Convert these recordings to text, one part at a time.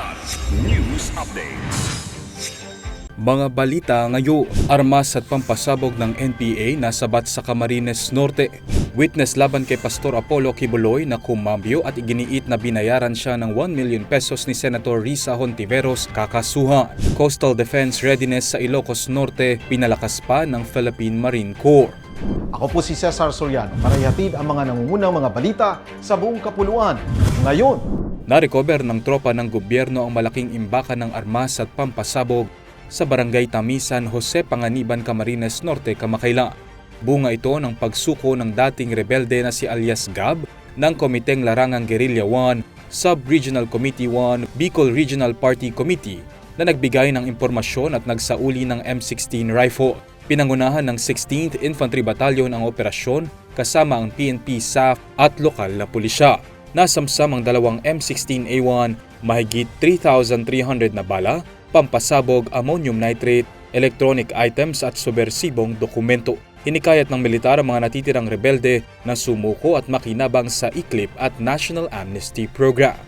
Kilat News Updates. Mga balita ngayon, armas at pampasabog ng NPA nasabat sa Camarines Norte. Witness laban kay Pastor Apollo Kibuloy na kumambyo at iginiit na binayaran siya ng 1 million pesos ni Senator Risa Hontiveros kakasuhan. Coastal Defense Readiness sa Ilocos Norte pinalakas pa ng Philippine Marine Corps. Ako po si Cesar Soriano para ihatid ang mga nangungunang mga balita sa buong kapuluan. Ngayon, Narecover ng tropa ng gobyerno ang malaking imbakan ng armas at pampasabog sa barangay Tamisan, Jose Panganiban, Camarines Norte, Kamakayla. Bunga ito ng pagsuko ng dating rebelde na si alias Gab ng Komiteng Larangang Guerrilla 1, Sub-Regional Committee 1, Bicol Regional Party Committee na nagbigay ng impormasyon at nagsauli ng M16 rifle. Pinangunahan ng 16th Infantry Battalion ang operasyon kasama ang PNP SAF at lokal na pulisya. Nasamsam ang dalawang M16A1, mahigit 3,300 na bala, pampasabog ammonium nitrate, electronic items at subversibong dokumento. Hinikayat ng militar ang mga natitirang rebelde na sumuko at makinabang sa ICLIP at National Amnesty Program.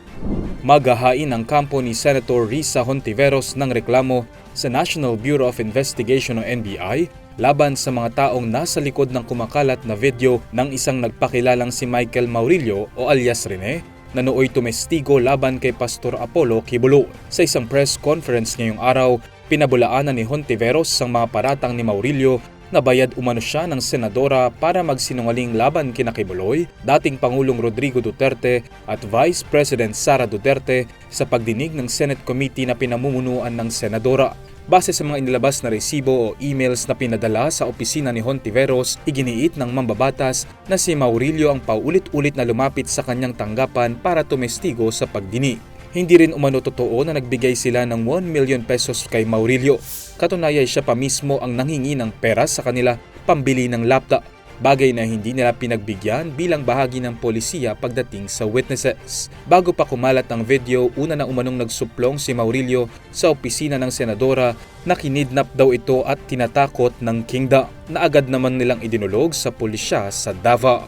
Magahain ang kampo ni Senator Risa Hontiveros ng reklamo sa National Bureau of Investigation o NBI laban sa mga taong nasa likod ng kumakalat na video ng isang nagpakilalang si Michael Maurilio o alias Rene na nooy tumestigo laban kay Pastor Apollo Kibulo. Sa isang press conference ngayong araw, pinabulaanan ni Hontiveros ang mga paratang ni Maurilio na bayad umano siya ng senadora para magsinungaling laban kina Kibuloy, dating Pangulong Rodrigo Duterte at Vice President Sara Duterte sa pagdinig ng Senate Committee na pinamumunuan ng senadora. Base sa mga inilabas na resibo o emails na pinadala sa opisina ni Hontiveros, iginiit ng mambabatas na si Maurilio ang paulit-ulit na lumapit sa kanyang tanggapan para tumestigo sa pagdinig. Hindi rin umano totoo na nagbigay sila ng 1 million pesos kay Maurilio. Katunayan siya pa mismo ang nanghingi ng pera sa kanila pambili ng laptop, bagay na hindi nila pinagbigyan bilang bahagi ng polisiya pagdating sa witnesses. Bago pa kumalat ang video, una na umanong nagsuplong si Maurilio sa opisina ng senadora na kinidnap daw ito at tinatakot ng kingdom na agad naman nilang idinulog sa pulisya sa Davao.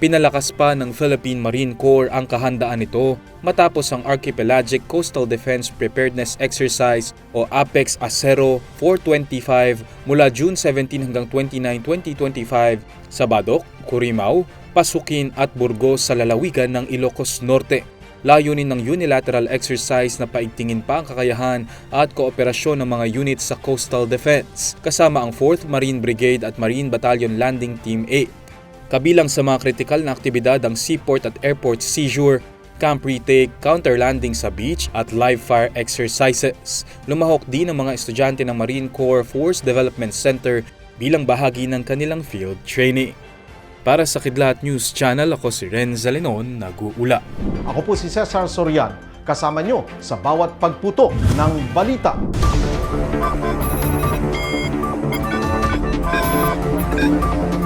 Pinalakas pa ng Philippine Marine Corps ang kahandaan nito matapos ang Archipelagic Coastal Defense Preparedness Exercise o APEX Acero 425 mula June 17 hanggang 29, 2025 sa Badok, Curimao, Pasukin at Burgos sa lalawigan ng Ilocos Norte. Layunin ng unilateral exercise na paigtingin pa ang kakayahan at kooperasyon ng mga units sa Coastal Defense kasama ang 4th Marine Brigade at Marine Battalion Landing Team 8. Kabilang sa mga kritikal na aktibidad ang seaport at airport seizure, camp retake, counterlanding sa beach at live fire exercises. Lumahok din ang mga estudyante ng Marine Corps Force Development Center bilang bahagi ng kanilang field training. Para sa Kidlat News Channel, ako si Ren Zalenon, nag-uula. Ako po si Cesar Sorian, kasama nyo sa bawat pagputo ng balita. Thank you.